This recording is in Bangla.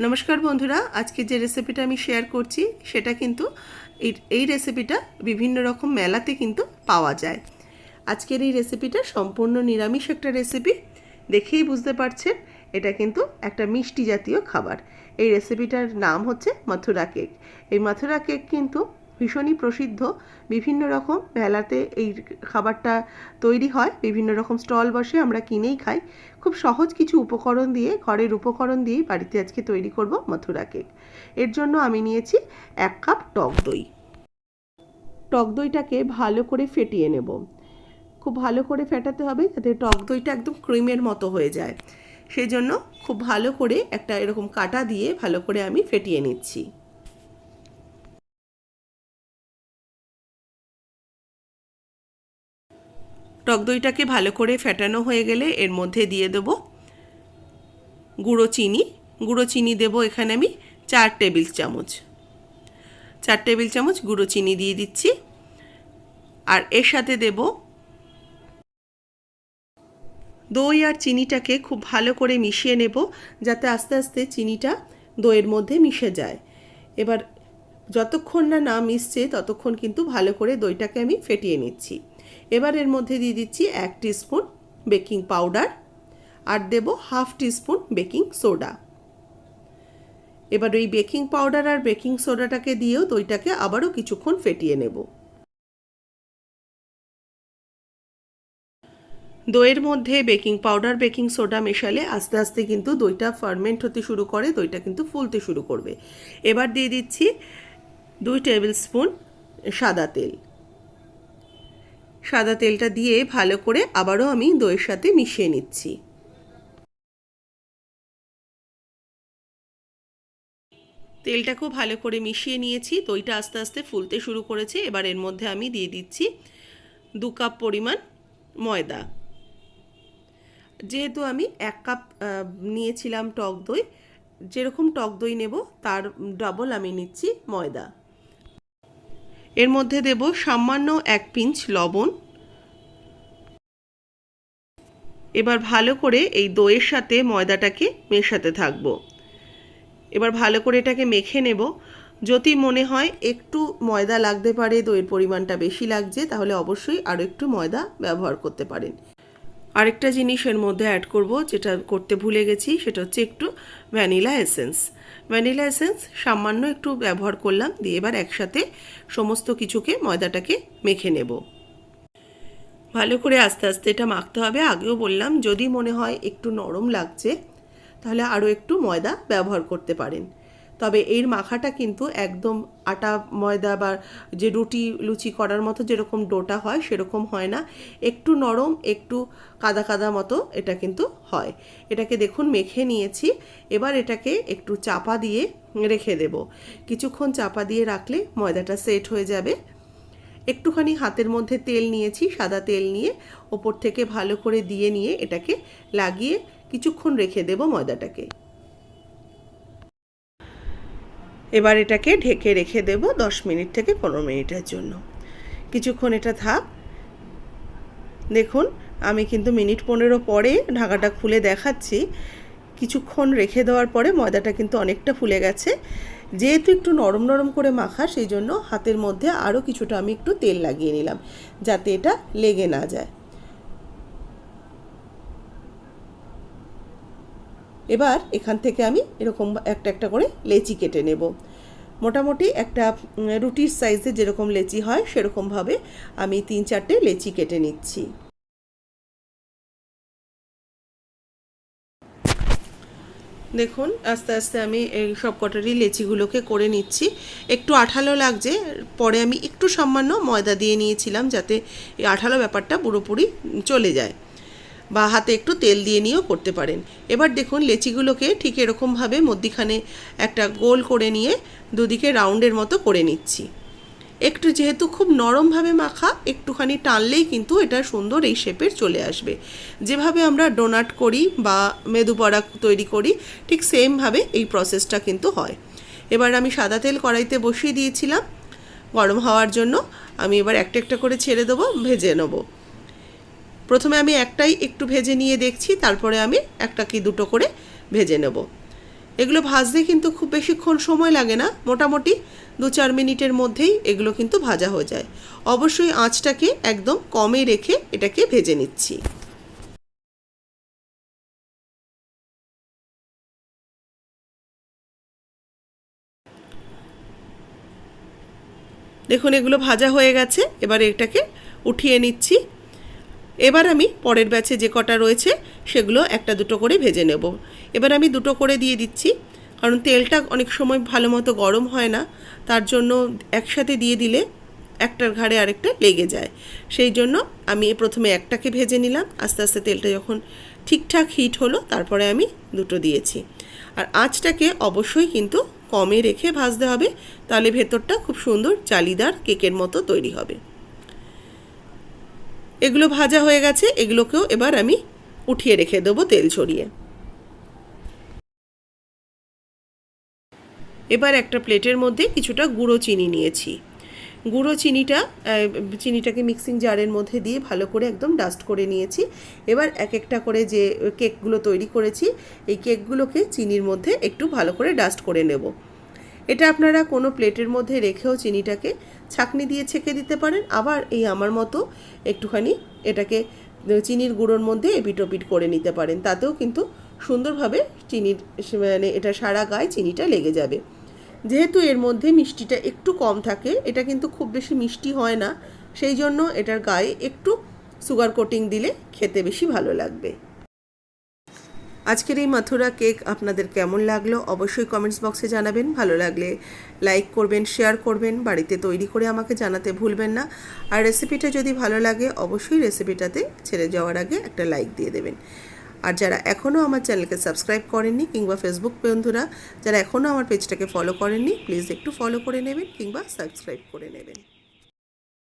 নমস্কার বন্ধুরা, আজকে যে রেসিপিটা আমি শেয়ার করছি, সেটা কিন্তু এই রেসিপিটা বিভিন্ন রকম মেলাতে কিন্তু পাওয়া যায়। আজকের এই রেসিপিটা সম্পূর্ণ নিরামিষ একটা রেসিপি দেখেই বুঝতে পারছেন, এটা কিন্তু একটা মিষ্টি জাতীয় খাবার। এই রেসিপিটার নাম হচ্ছে মথুরা কেক এই মথুরা কেক কিন্তু ভীষণই প্রসিদ্ধ। বিভিন্ন রকম মেলাতে এই খাবারটা তৈরি হয়। বিভিন্ন রকম স্টল বসে আমরা কিনেই খাই। খুব সহজ কিছু উপকরণ দিয়ে, ঘরের উপকরণ দিয়েই বাড়িতে আজকে তৈরি করব মথুরা কেক। এর জন্য আমি নিয়েছি এক কাপ টক দই। টক দইটাকে ভালো করে ফেটিয়ে নেব। খুব ভালো করে ফেটাতে হবে যাতে টক দইটা একদম ক্রিমের মতো হয়ে যায়। সেই জন্য খুব ভালো করে একটা এরকম কাটা দিয়ে ভালো করে আমি ফেটিয়ে নিচ্ছি। টক দইটাকে ভালো করে ফেটানো হয়ে গেলে এর মধ্যে দিয়ে দেব গুঁড়ো চিনি। গুঁড়ো চিনি দেব এখানে আমি চার টেবিল চামচ। চার টেবিল চামচ গুঁড়ো চিনি দিয়ে দিচ্ছি। আর এর সাথে দেব দই আর চিনিটাকে খুব ভালো করে মিশিয়ে নেব যাতে আস্তে আস্তে চিনিটা দইয়ের মধ্যে মিশে যায়। এবার যতক্ষণ না না মিশছে ততক্ষণ কিন্তু ভালো করে দইটাকে আমি ফেটিয়ে নিচ্ছি। এবার এর মধ্যে দিয়ে দিচ্ছি এক স্পুন বেকিং পাউডার আর দেব হাফ টিস্পুন বেকিং সোডা। এবার ওই বেকিং পাউডার আর বেকিং সোডাটাকে দিয়েও দইটাকে আবারও কিছুক্ষণ ফেটিয়ে নেব। দইয়ের মধ্যে বেকিং পাউডার, বেকিং সোডা মেশালে আস্তে আস্তে কিন্তু দইটা ফার্মেন্ট হতে শুরু করে, দইটা কিন্তু ফুলতে শুরু করবে। এবার দিয়ে দিচ্ছি দুই টেবিল স্পুন সাদা তেল। সাদা তেলটা দিয়ে ভালো করে আবারও আমি দইয়ের সাথে মিশিয়ে নিচ্ছি। তেলটা খুব ভালো করে মিশিয়ে নিয়েছি, দইটা আস্তে আস্তে ফুলতে শুরু করেছে। এবার এর মধ্যে আমি দিয়ে দিচ্ছি দু কাপ পরিমাণ ময়দা। যেহেতু আমি এক কাপ নিয়েছিলাম টক দই, যেরকম টক দই নেব, তার ডাবল আমি নিচ্ছি ময়দা। এর মধ্যে দেব সামান্য এক পিঞ্চ লবণ। এবার ভালো করে এই দইয়ের সাথে ময়দাটাকে মেশাতে থাকব। এবার ভালো করে এটাকে মেখে নেব। যদি মনে হয় একটু ময়দা লাগতে পারে, দইয়ের পরিমাণটা বেশি লাগছে, তাহলে অবশ্যই আরও একটু ময়দা ব্যবহার করতে পারেন। আরেকটা জিনিস এর মধ্যে অ্যাড করব, যেটা করতে ভুলে গেছি, সেটা হচ্ছে একটু ভ্যানিলা এসেন্স ভ্যানিলা এসেন্স সামান্য একটু ব্যবহার করলাম, দিয়ে এবার একসাথে সমস্ত কিছুকে, ময়দাটাকে মেখে নেব। ভালো করে আস্তে আস্তে এটা মাখতে হবে। আগেও বললাম, যদি মনে হয় একটু নরম লাগছে, তাহলে আরও একটু ময়দা ব্যবহার করতে পারেন। তবে এর মাখাটা কিন্তু একদম আটা, ময়দা বা যে রুটি, লুচি করার মতো যেরকম ডোটা হয় সেরকম হয় না। একটু নরম, একটু কাদা কাদা মতো এটা কিন্তু হয়। এটাকে দেখুন মেখে নিয়েছি। এবার এটাকে একটু চাপা দিয়ে রেখে দেব। কিছুক্ষণ চাপা দিয়ে রাখলে ময়দাটা সেট হয়ে যাবে। একটুখানি হাতের মধ্যে তেল নিয়েছি, সাদা তেল নিয়ে ওপর থেকে ভালো করে দিয়ে নিয়ে এটাকে লাগিয়ে কিছুক্ষণ রেখে দেব ময়দাটাকে। এবার এটাকে ঢেকে রেখে দেব দশ মিনিট থেকে পনেরো মিনিটের জন্য। কিছুক্ষণ এটা থাক। দেখুন, আমি কিন্তু মিনিট পনেরো পরে ঢাকাটা খুলে দেখাচ্ছি। কিছুক্ষণ রেখে দেওয়ার পরে ময়দাটা কিন্তু অনেকটা ফুলে গেছে। যেহেতু একটু নরম নরম করে মাখা, সেই জন্য হাতের মধ্যে আরও কিছুটা আমি একটু তেল লাগিয়ে নিলাম, যাতে এটা লেগে না যায়। এবার এখান থেকে আমি এরকম একটা একটা করে লেচি কেটে নেব। মোটামুটি একটা রুটির সাইজে যেরকম লেচি হয় সেরকমভাবে আমি তিন চারটে লেচি কেটে নিচ্ছি। দেখুন, আস্তে আস্তে আমি এই সব কটারই লেচিগুলোকে করে নিচ্ছি। একটু আঠালো লাগছে, পরে আমি একটু সামান্য ময়দা দিয়ে নিয়েছিলাম যাতে এই আঠালো ব্যাপারটা পুরোপুরি চলে যায়। বা হাতে একটু তেল দিয়ে নিয়েও করতে পারেন। এবার দেখুন, লেচিগুলোকে ঠিক এরকমভাবে মধ্যিখানে একটা গোল করে নিয়ে দুদিকে রাউন্ডের মতো করে নিচ্ছি। একটু যেহেতু খুব নরমভাবে মাখা, একটুখানি টানলেই কিন্তু এটা সুন্দর এই শেপের চলে আসবে। যেভাবে আমরা ডোনাট করি বা মেদুপড়া তৈরি করি, ঠিক সেমভাবে এই প্রসেসটা কিন্তু হয়। এবার আমি সাদা তেল কড়াইতে বসিয়ে দিয়েছিলাম। গরম হওয়ার জন্য আমি এবার একটা একটা করে ছেড়ে দেবো, ভেজে নেব। প্রথমে আমি একটাই একটু ভেজে নিয়ে দেখছি, তারপরে আমি একটা কি দুটো করে ভেজে নেব। এগুলো ভাজতে কিন্তু খুব বেশিক্ষণ সময় লাগে না, মোটামুটি দু চার মিনিটের মধ্যেই এগুলো কিন্তু ভাজা হয়ে যায়। অবশ্যই আঁচটাকে একদম কমে রেখে এটাকে ভেজে নিচ্ছি। দেখুন এগুলো ভাজা হয়ে গেছে, এবার এটাকে উঠিয়ে নিচ্ছি। এবার আমি পরের ব্যাচে যে কটা রয়েছে সেগুলো একটা দুটো করে ভেজে নেব। এবার আমি দুটো করে দিয়ে দিচ্ছি, কারণ তেলটা অনেক সময় ভালো মতো গরম হয় না, তার জন্য একসাথে দিয়ে দিলে একটার ঘাড়ে আরেকটা লেগে যায়। সেই জন্য আমি প্রথমে একটাকে ভেজে নিলাম, আস্তে আস্তে তেলটা যখন ঠিকঠাক হিট হলো, তারপরে আমি দুটো দিয়েছি। আর আঁচটাকে অবশ্যই কিন্তু কমে রেখে ভাজতে হবে, তাহলে ভেতরটা খুব সুন্দর জালিদার কেকের মতো তৈরি হবে। এগুলো ভাজা হয়ে গেছে, এগুলোকেও এবার আমি উঠিয়ে রেখে দেবো তেল ছড়িয়ে। এবার একটা প্লেটের মধ্যে কিছুটা গুঁড়ো চিনি নিয়েছি। গুঁড়ো চিনিটা চিনিটাকে মিক্সিং জারের মধ্যে দিয়ে ভালো করে একদম ডাস্ট করে নিয়েছি। এবার এক একটা করে যে কেকগুলো তৈরি করেছি, এই কেকগুলোকে চিনির মধ্যে একটু ভালো করে ডাস্ট করে নেব। এটা আপনারা কোনো প্লেটের মধ্যে রেখেও চিনিটাকে ছাকনি দিয়ে ছেঁকে দিতে পারেন। আবার এই আমার মতো একটুখানি এটাকে চিনির গুঁড়োর মধ্যে এপিটোপিট করে নিতে পারেন। তাতেও কিন্তু সুন্দরভাবে চিনির মানে এটা সারা গায়ে চিনিটা লেগে যাবে। যেহেতু এর মধ্যে মিষ্টিটা একটু কম থাকে, এটা কিন্তু খুব বেশি মিষ্টি হয় না। সেই জন্য এটার গায়ে একটু সুগার কোটিং দিলে খেতে বেশি ভালো লাগবে। আজকের এই মাথুরা কেক আপনাদের কেমন লাগল অবশ্যই কমেন্টস বক্সে জানাবেন, ভালো লাগলে লাইক করবেন, শেয়ার করবেন, বাড়িতে তৈরি করে আমাকে জানাতে ভুলবেন না। আর রেসিপিটা যদি ভালো লাগে অবশ্যই রেসিপিটাতে ছেড়ে যাওয়ার আগে একটা লাইক দিয়ে দেবেন। আর যারা এখনও আমার চ্যানেলকে সাবস্ক্রাইব করেননি কিংবা ফেসবুক বন্ধুরা, যারা এখনও আমার পেজটাকে ফলো করেননি প্লিজ একটু ফলো করে নেবেন কিংবা সাবস্ক্রাইব করে নেবেন।